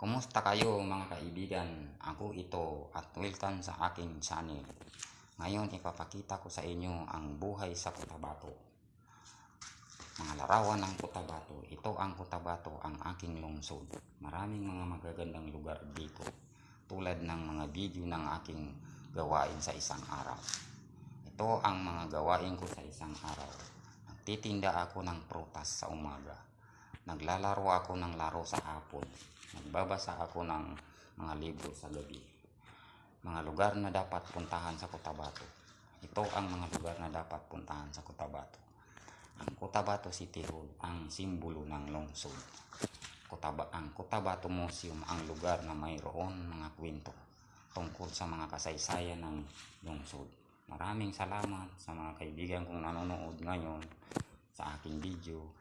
Kumusta kayo mga kaibigan? Ako ito at welcome sa aking channel. Ngayon ipapakita ko sa inyo ang buhay sa Cotabato. Mga larawan ng Cotabato. Ito ang Cotabato, ang aking lungsod. Maraming mga magagandang lugar dito. Tulad ng mga video ng aking gawain sa isang araw. Ito ang mga gawain ko sa isang araw. Nagtitinda ako ng prutas sa umaga. Naglalaro ako ng laro sa hapon. Nagbabasa ako ng mga libro sa gabi. Mga lugar na dapat puntahan sa Cotabato. Ito ang mga lugar na dapat puntahan sa Cotabato. Ang Cotabato City Hall ang simbolo ng lungsod. Cotaba, ang Cotabato Museum ang lugar na mayroon mga kwento tungkol sa mga kasaysayan ng lungsod. Maraming salamat sa mga kaibigan kong nanonood ngayon sa aking video.